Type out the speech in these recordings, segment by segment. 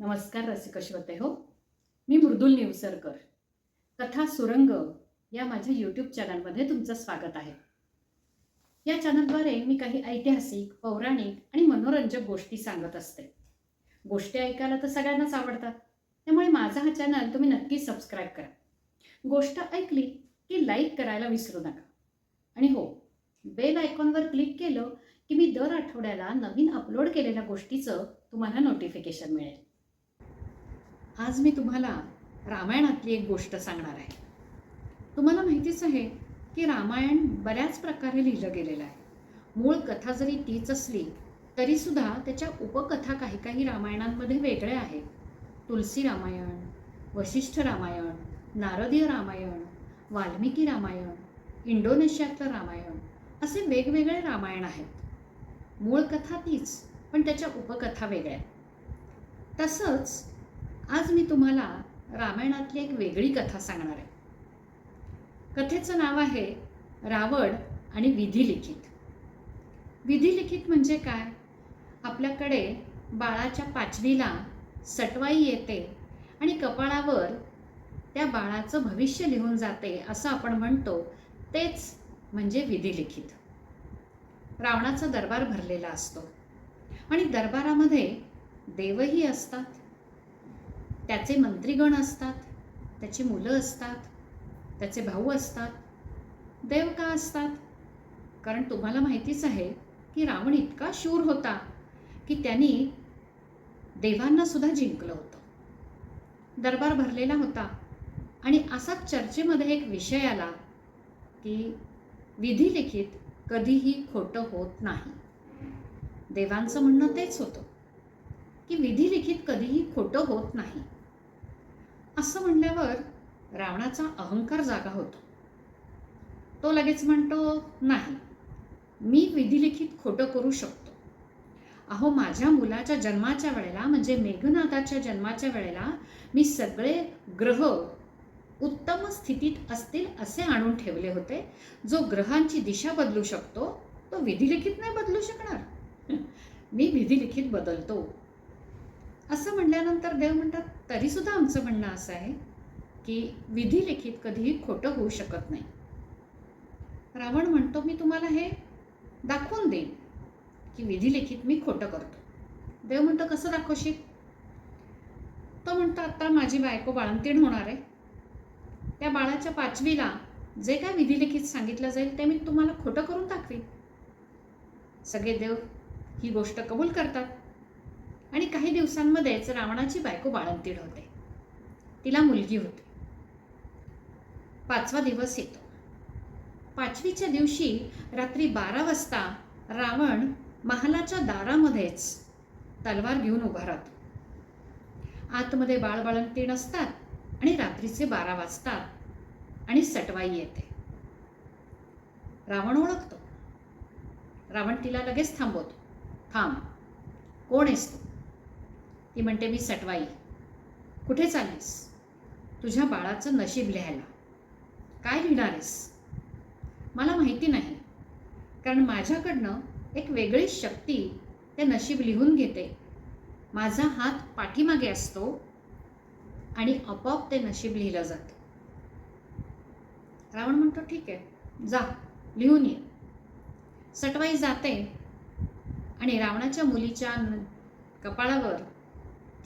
नमस्कार रसिक श्रोते हो. मी मृदुल निवसरकर. कथा सुरंग या माझ्या यूट्यूब चॅनलमध्ये तुमचं स्वागत आहे. या चॅनलद्वारे मी काही ऐतिहासिक पौराणिक आणि मनोरंजक गोष्टी सांगत असते. गोष्टी ऐकायला तर सगळ्यांनाच आवडतात. त्यामुळे माझा हा चॅनल तुम्ही नक्की सबस्क्राईब करा. गोष्ट ऐकली की लाईक करायला विसरू नका. आणि हो बेल आयकॉनवर क्लिक केलं की मी दर आठवड्याला नवीन अपलोड केलेल्या गोष्टीचं तुम्हाला नोटिफिकेशन मिळेल. आज मी तुम्हाला रामायणातली एक गोष्ट सांगणार आहे. तुम्हाला माहितीच आहे की रामायण बऱ्याच प्रकारे लिहिलं गेलेलं आहे. मूळ कथा जरी तीच असली तरीसुद्धा त्याच्या उपकथा काही काही रामायणांमध्ये वेगळ्या आहेत. तुलसी रामायण वशिष्ठ रामायण नारदीय रामायण वाल्मिकी रामायण इंडोनेशियातलं रामायण असे वेगवेगळे रामायण आहेत. मूळ कथा तीच पण त्याच्या उपकथा वेगळ्या तसंच आज मी तुम्हाला रामायणातली एक वेगळी कथा सांगणार आहे. कथेचं नाव आहे रावण आणि विधिलिखित. विधिलिखित म्हणजे काय? आपल्याकडे बाळाच्या पाचवीला सटवाई येते आणि कपाळावर त्या बाळाचं भविष्य लिहून जाते असं आपण म्हणतो तेच म्हणजे विधिलिखित. रावणाचा दरबार भरलेला असतो आणि दरबारामध्ये देवही असतात. त्याचे मंत्रीगण असतात त्याची मुलं असतात त्याचे भाऊ असतात देव का असतात? कारण तुम्हाला माहितीच आहे की रावण इतका शूर होता की त्यांनी देवांना सुद्धा जिंकलं होतं. दरबार भरलेला होता. आणि असाच चर्चेमध्ये एक विषय आला की विधिलिखित कधीही खोटं होत नाही. देवांचं म्हणणं तेच होतं की विधिलिखित कधीही खोटं होत नाही. असं म्हणल्यावर रावणाचा अहंकार जागा होतो. तो लगेच म्हणतो नाही मी विधिलिखित खोटं करू शकतो. अहो माझ्या मुलाच्या जन्माच्या वेळेला म्हणजे मेघनाथाच्या जन्माच्या वेळेला मी सगळे ग्रह उत्तम स्थितीत असतील असे आणून ठेवले होते. जो ग्रहांची दिशा बदलू शकतो तो विधिलिखित नाही बदलू शकणार. मी विधिलिखित बदलतो. असं म्हणल्यानंतर देव म्हणतात तरीसुद्धा आमचं म्हणणं असं आहे की विधिलिखित कधीही खोटं होऊ शकत नाही. रावण म्हणतो मी तुम्हाला हे दाखवून देईन की विधिलिखित मी खोटं करतो. देव म्हणतो कसं दाखवशील? तो म्हणतो आत्ता माझी बायको बाळंतीण होणार आहे. त्या बाळाच्या पाचवीला जे काय विधिलिखित सांगितलं जाईल ते मी तुम्हाला खोटं करून दाखवीन. सगळे देव ही गोष्ट कबूल करतात. दिवसांमध्येच रावणाची बायको बाळंतीड होते. तिला मुलगी होती. पाचवा दिवस येतो. पाचवीच्या दिवशी रात्री बारा वाजता रावण महालाच्या दारामध्येच तलवार घेऊन उभा राहतो. आतमध्ये बाळबाळंतीण असतात आणि रात्रीचे बारा वाजतात आणि सटवाई येते. रावण ओळखतो. रावण तिला लगेच थांबवतो. थांब. कोण आहेस तू? ती म्हणते मी सटवाई. कुठे चाललीस? तुझ्या बाळाचं नशीब लिहायला. काय लिहिणारेस मला माहिती नाही. कारण माझ्याकडनं एक वेगळी शक्ती ते नशीब लिहून घेते. माझा हात पाठीमागे असतो आणि आपोआप ते नशीब लिहिलं जातं. रावण म्हणतो ठीक आहे. जा. लिहून ये. सटवाई जाते आणि रावणाच्या मुलीच्या न- कपाळावर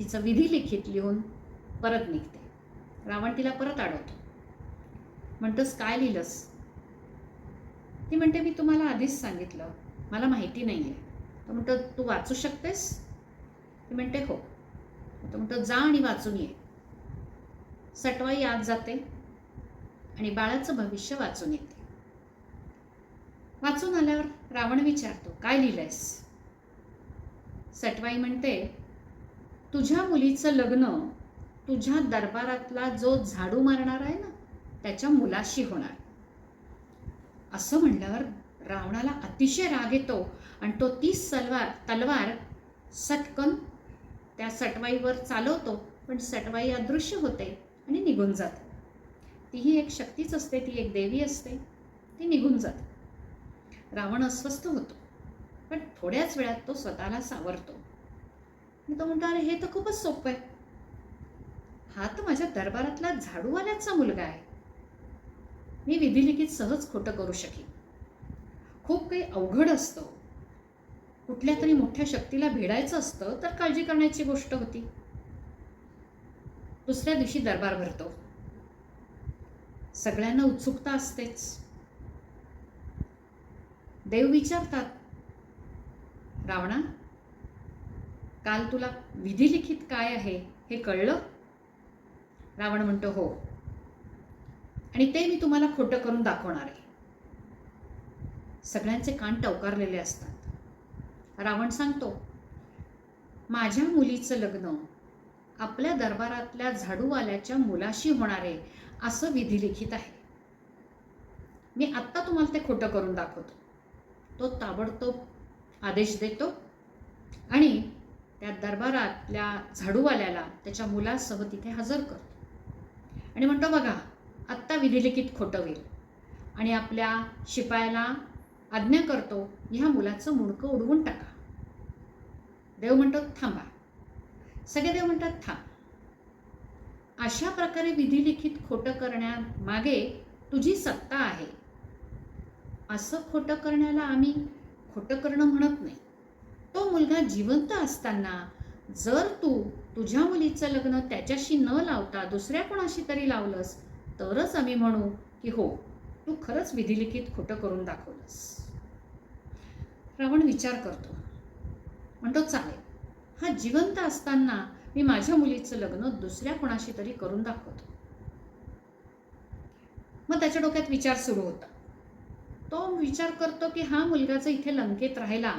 तिचं विधी लिखित लिहून परत निघते. रावण तिला परत अडवतो. म्हणतोस काय लिहिलंस? ती म्हणते मी तुम्हाला आधीच सांगितलं. मला माहिती नाही आहे तो म्हणतो तू वाचू शकतेस? ती म्हणते हो. तो म्हणतो जा आणि वाचून ये. सटवाई आत जाते आणि बाळाचं भविष्य वाचून येते. वाचून आल्यावर रावण विचारतो काय लिहिलंयस? सटवाई म्हणते तुझ्या मुलीचं लग्न तुझ्या दरबारातला जो झाडू मारणार आहे ना त्याच्या मुलाशी होणार. असं म्हणल्यावर रावणाला अतिशय राग येतो आणि तो ती सलवार तलवार सटकन त्या सटवाईवर चालवतो पण सटवाई अदृश्य होते आणि निघून जाते. तीही एक शक्तीच असते ती एक देवी असते ती निघून जाते. रावण अस्वस्थ होतो पण थोड्याच वेळात तो स्वतःला सावरतो. आणि तो म्हणतो अरे हे तर खूपच सोपं आहे. हा तर माझ्या दरबारातला झाडूवाल्याचा मुलगा आहे. मी विधिलिखित सहज खोटं करू शकेन. खूप काही अवघड असतं. कुठल्या तरी मोठ्या शक्तीला भिडायचं असतं तर काळजी करण्याची गोष्ट होती. दुसऱ्या दिवशी दरबार भरतो. सगळ्यांना उत्सुकता असतेच. देव विचारतात रावणा काल तुला विधिलिखित काय आहे हे कळलं? रावण म्हणतो हो. आणि ते मी तुम्हाला खोटं करून दाखवणार आहे. सगळ्यांचे कान टवकारलेले असतात. रावण सांगतो माझ्या मुलीचं लग्न आपल्या दरबारातल्या झाडूवाल्याच्या मुलाशी होणार आहे असं विधिलिखित आहे. मी आत्ता तुम्हाला ते खोटं करून दाखवतो. तो ताबडतोब आदेश देतो आणि त्या दरबारातल्या झाडूवाल्याला त्याच्या मुलासह तिथे हजर करतो आणि म्हणतो बघा आत्ता विधिलिखित खोटं होईल आणि आपल्या शिपायाला आज्ञा करतो ह्या मुलाचं मुंडकं उडवून टाका. देव म्हणतो थांबा. सगळे देव म्हणतात थांब. अशा प्रकारे विधिलिखित खोटं करण्यामागे तुझी सत्ता आहे. असं खोटं करण्याला आम्ही खोटं करणं म्हणत नाही. तो मुलगा जिवंत असताना जर तू तुझ्या मुलीचं लग्न त्याच्याशी न लावता दुसऱ्या कोणाशी तरी लावलंस तरच आम्ही म्हणू की हो तू खरंच विधिलिखित खोटं करून दाखवलंस. रावण विचार करतो. म्हणतो चालेल. हा जिवंत असताना मी माझ्या मुलीचं लग्न दुसऱ्या कोणाशी तरी करून दाखवतो. मग त्याच्या डोक्यात विचार सुरू होता. तो विचार करतो की हा मुलगाचं इथे लंकेत राहिला.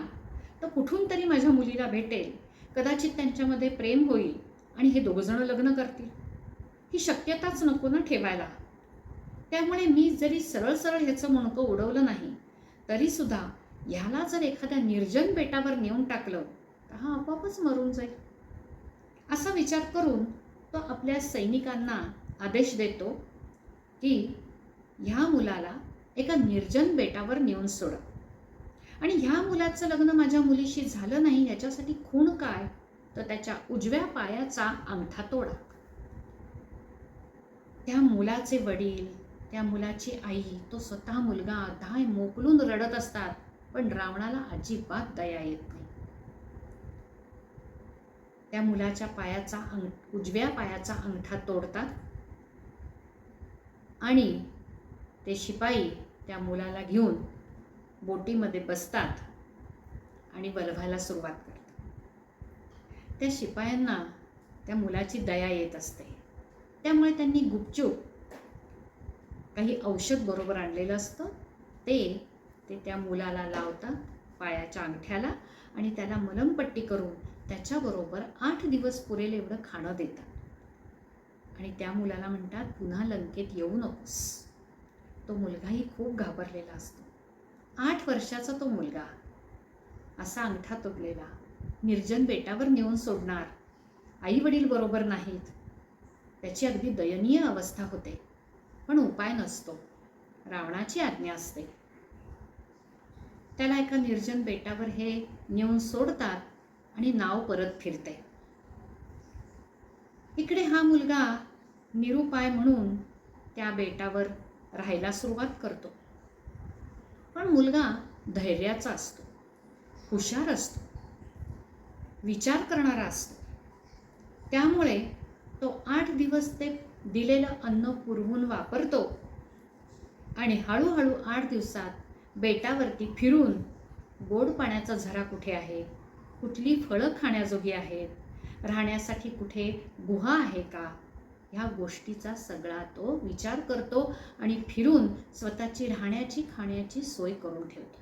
तर कुठून तरी माझ्या मुलीला भेटेल. कदाचित त्यांच्यामध्ये प्रेम होईल आणि हे दोघंजणं लग्न करतील. ही शक्यताच नको ना ठेवायला. त्यामुळे मी जरी सरळ सरळ ह्याचं मणकं उडवलं नाही तरीसुद्धा ह्याला जर एखाद्या निर्जन बेटावर नेऊन टाकलं तर हा आपोआपच मरून जाईल. असा विचार करून तो आपल्या सैनिकांना आदेश देतो की ह्या मुलाला एका निर्जन बेटावर नेऊन सोडा. आणि ह्या मुलाचं लग्न माझ्या मुलीशी झालं नाही याच्यासाठी खूण काय? तर त्याच्या उजव्या पायाचा अंगठा तोडा. त्या मुलाचे वडील त्या मुलाची आई तो स्वतः मुलगा धाय मोकलून रडत असतात पण रावणाला अजिबात दया येत नाही. त्या मुलाच्या पायाचा अंग उजव्या पायाचा अंगठा तोडतात आणि ते शिपाई त्या मुलाला घेऊन बोटीमध्ये बसतात आणि वलवायला सुरुवात करतात. त्या शिपायांना त्या मुलाची दया येत असते. त्यामुळे त्यांनी गुपचूप काही औषध बरोबर आणलेलं असतं. ते ते त्या मुलाला लावतात पायाच्या अंगठ्याला आणि त्याला मलमपट्टी करून त्याच्याबरोबर आठ दिवस पुरेल एवढं खाणं देतात. आणि त्या मुलाला म्हणतात पुन्हा लंकेत येऊ नकोस. तो मुलगाही खूप घाबरलेला असतो. आठ वर्षाचा तो मुलगा. असा अंगठा तुटलेला. निर्जन बेटावर नेऊन सोडणार. आई वडील बरोबर नाहीत. त्याची अगदी दयनीय अवस्था होते. पण उपाय नसतो. रावणाची आज्ञा असते. त्याला एका निर्जन बेटावर हे नेऊन सोडतात आणि नाव परत फिरते. इकडे हा मुलगा निरुपाय म्हणून त्या बेटावर राहायला सुरुवात करतो. पण मुलगा धैर्याचा असतो. हुशार असतो. विचार करणारा असतो. त्यामुळे तो आठ दिवस ते दिलेलं अन्न पुरवून वापरतो आणि हळूहळू आठ दिवसात बेटावरती फिरून गोड पाण्याचा झरा कुठे आहे? कुठली फळं खाण्याजोगी आहेत? राहण्यासाठी कुठे गुहा आहे का? ह्या गोष्टीचा सगळा तो विचार करतो आणि फिरून स्वतःची राहण्याची खाण्याची सोय करून ठेवतो.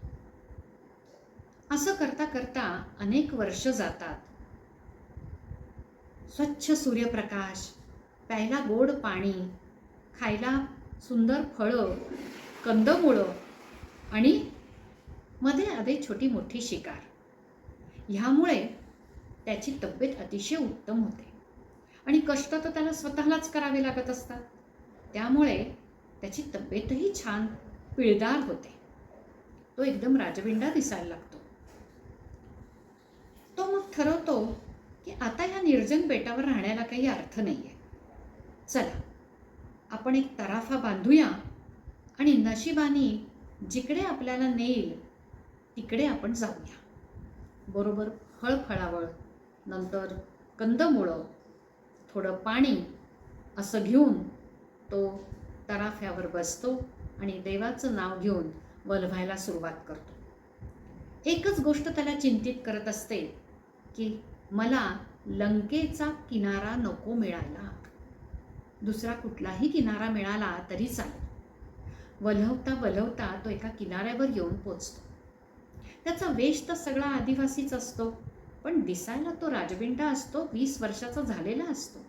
असं करता करता अनेक वर्ष जातात. स्वच्छ सूर्यप्रकाश प्यायला गोड पाणी खायला सुंदर फळं कंदमुळं आणि मध्ये अधे छोटी मोठी शिकार. ह्यामुळे त्याची तब्येत अतिशय उत्तम होते. आणि कष्ट तर त्याला स्वतःलाच करावे लागत असतात. त्यामुळे त्याची तब्येतही छान पिळदार होते. तो एकदम राजविंडा दिसायला लागतो. तो मग ठरवतो की आता ह्या निर्जन बेटावर राहण्याला काही अर्थ नाही आहे चला आपण एक तराफा बांधूया आणि नशिबानी जिकडे आपल्याला नेईल तिकडे आपण जाऊया. बरोबर फळफळावळ नंतर कंदमुळं थोडं पाणी असं घेऊन तो तराफ्यावर बसतो आणि देवाचं नाव घेऊन वलवायला सुरुवात करतो. एकच गोष्ट त्याला चिंतित करत असते की मला लंकेचा किनारा नको मिळायला. दुसरा कुठलाही किनारा मिळाला तरी चालेल. वलवता वलवता तो एका किनाऱ्यावर येऊन पोचतो. त्याचा वेश तर सगळा आदिवासीच असतो. पण दिसायला तो राजबिंडा असतो वीस वर्षाचा झालेला असतो.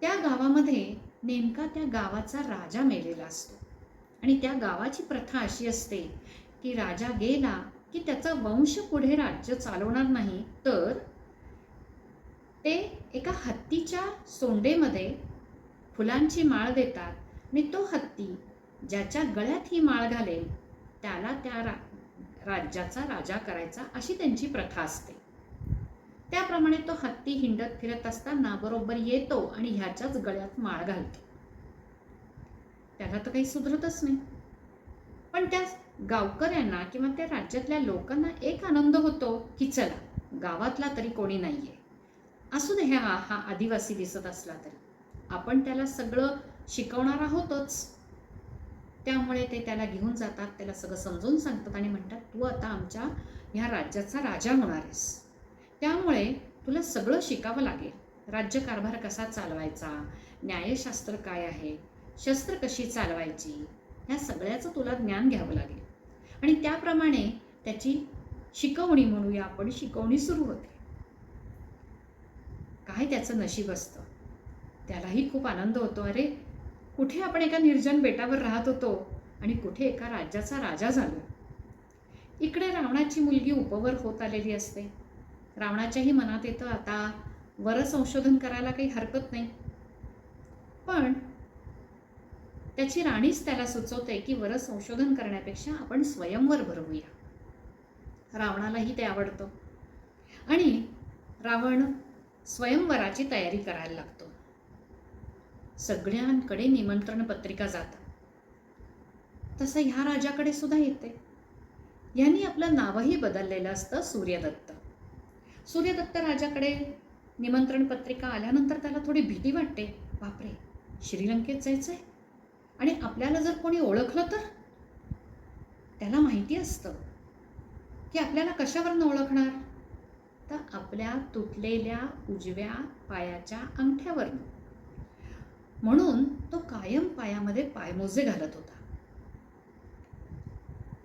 त्या गावामध्ये नेमका त्या गावाचा राजा मेलेला असतो. आणि त्या गावाची प्रथा अशी असते की राजा गेला की त्याचा वंश पुढे राज्य चालवणार नाही तर ते एका हत्तीच्या सोंडेमध्ये फुलांची माळ देतात. आणि तो हत्ती ज्याच्या गळ्यात ही माळ घालेल त्याला त्या रा राज्याचा राजा करायचा अशी त्यांची प्रथा असते. त्याप्रमाणे तो हत्ती हिंडत फिरत असताना बरोबर येतो आणि ह्याच्याच गळ्यात माळ घालतो. त्याला तर काही सुधरतच नाही. पण त्या गावकऱ्यांना किंवा त्या राज्यातल्या लोकांना एक आनंद होतो की चला गावातला तरी कोणी नाहीये. असू दे हा हा आदिवासी दिसत असला तरी. आपण त्याला सगळं शिकवणार आहोतच. त्यामुळे ते त्याला घेऊन जातात त्याला सगळं समजून सांगतात आणि म्हणतात तू आता आमच्या ह्या राज्याचा राजा होणार आहेस. त्यामुळे तुला सगळं शिकावं लागेल. राज्यकारभार कसा चालवायचा? न्यायशास्त्र काय आहे? शस्त्र कशी चालवायची? ह्या सगळ्याचं तुला ज्ञान घ्यावं लागेल. आणि त्याप्रमाणे त्याची शिकवणी म्हणूया आपण शिकवणी सुरू होते. काय त्याचं नशीब असतं? त्यालाही खूप आनंद होतो. अरे कुठे आपण एका निर्जन बेटावर राहत होतो आणि कुठे एका राज्याचा राजा झालो? इकडे रावणाची मुलगी उपवर होत आलेली असते. रावणाच्याही मनात येतं आता वर संशोधन करायला काही हरकत नाही. पण त्याची राणीच त्याला सुचवते की वर संशोधन करण्यापेक्षा आपण स्वयंवर भरवूया. रावणालाही ते आवडतं. आणि रावण स्वयंवराची तयारी करायला लागतो. सगळ्यांकडे निमंत्रण पत्रिका जातात तसं ह्या राजाकडे सुद्धा येते. यांनी आपलं नावही बदललेलं असतं सूर्यदत्त. सूर्यदत्त राजाकडे निमंत्रण पत्रिका आल्यानंतर त्याला थोडी भीती वाटते. बापरे श्रीलंकेत जायचं आहे आणि आपल्याला जर कोणी ओळखलं तर? त्याला माहिती असतं की आपल्याला कशावरनं ओळखणार? तर आपल्या तुटलेल्या उजव्या पायाच्या अंगठ्यावरनं. म्हणून तो कायम पायामध्ये पायमोजे घालत होता.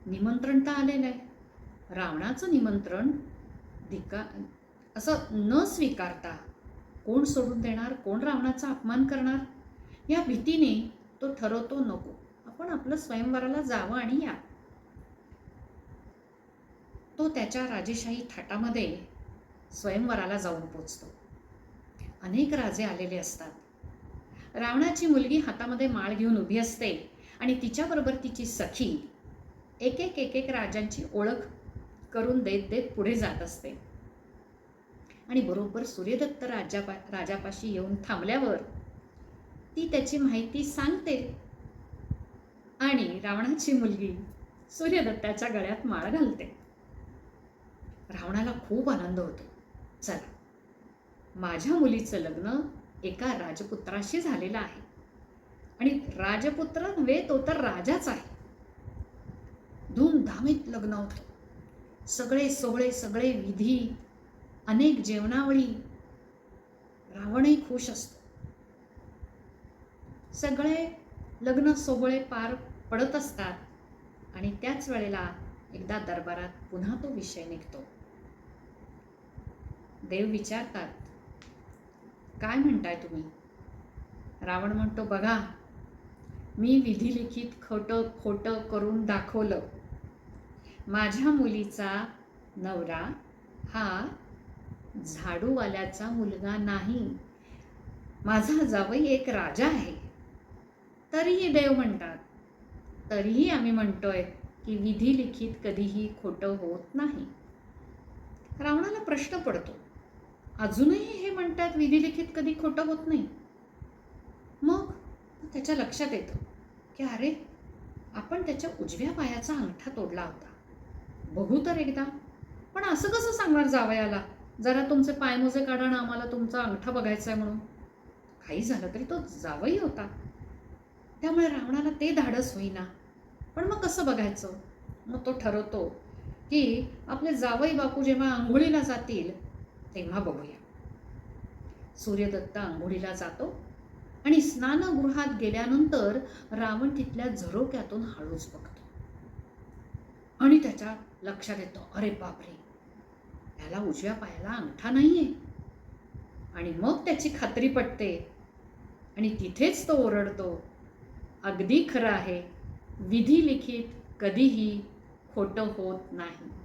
निमंत्रण तर आलेलं आहे. रावणाचं निमंत्रण धिका असं न स्वीकारता कोण सोडून देणार कोण रावणाचा अपमान करणार? या भीतीने तो ठरवतो नको आपण आपलं स्वयंवराला जावं आणि या. तो त्याच्या राजेशाही थाटामध्ये स्वयंवराला जाऊन पोचतो. अनेक राजे आलेले असतात. रावणाची मुलगी हातामध्ये माळ घेऊन उभी असते आणि तिच्याबरोबर तिची सखी एक एक एक एक राजांची ओळख करून देत देत पुढे जात असते. आणि बरोबर सूर्यदत्त राजापा राजापाशी येऊन थांबल्यावर ती त्याची माहिती सांगते. आणि रावणाची मुलगी सूर्यदत्ताच्या गळ्यात माळ घालते. रावणाला खूप आनंद होतो. चला माझ्या मुलीचं लग्न एका राजपुत्राशी झालेला आहे. आणि राजपुत्र नव्हे तो तर राजाच आहे. धूमधामीत लग्न होतं. सगळे सोहळे सगळे विधी अनेक जेवणावळी. रावणही खुश असतो. सगळे लग्न सोहळे पार पडत असतात आणि त्याच वेळेला एकदा दरबारात पुन्हा तो विषय निघतो. देव विचारतात काय म्हणताय तुम्ही? रावण म्हणतो बघा मी विधिलिखित खोटं खोटं करून दाखवलं. माझ्या मुलीचा नवरा हा झाडूवाल्याचा मुलगा नाही. माझा जावई एक राजा आहे. तरीही देव म्हणतात. तरीही आम्ही म्हणतोय की विधिलिखित कधीही खोटं होत नाही. रावणाला प्रश्न पडतो. अजूनही हे म्हणतात विधिलिखित कधी खोटं होत नाही. मग? त्याच्या लक्षात येतं की अरे आपण त्याच्या उजव्या पायाचा अंगठा तोडला होता. बघू तर एकदा. पण असं कसं सांगणार जावयाला? जरा तुमचे पायमोजे काढा ना आम्हाला तुमचा अंगठा बघायचा आहे म्हणून. काही झालं तरी तो जावई होता. त्यामुळे रावणाला ते धाडस होईना. पण मग कसं बघायचं? मग तो ठरवतो की आपले जावई बापू जेव्हा आंघोळीला जातील तेव्हा बघूया. सूर्यदत्त आंघोळीला जातो आणि स्नानगृहात गेल्यानंतर रावण तिथल्या झरोक्यातून हळूच बघतो. आणि त्याच्या लक्षात येतो अरे बापरे त्याला उजव्या पायाला अंगठा नाहीये. आणि मग त्याची खात्री पटते. आणि तिथेच तो ओरडतो अगदी खरं आहे विधी लिखित कधीही खोटं होत नाही.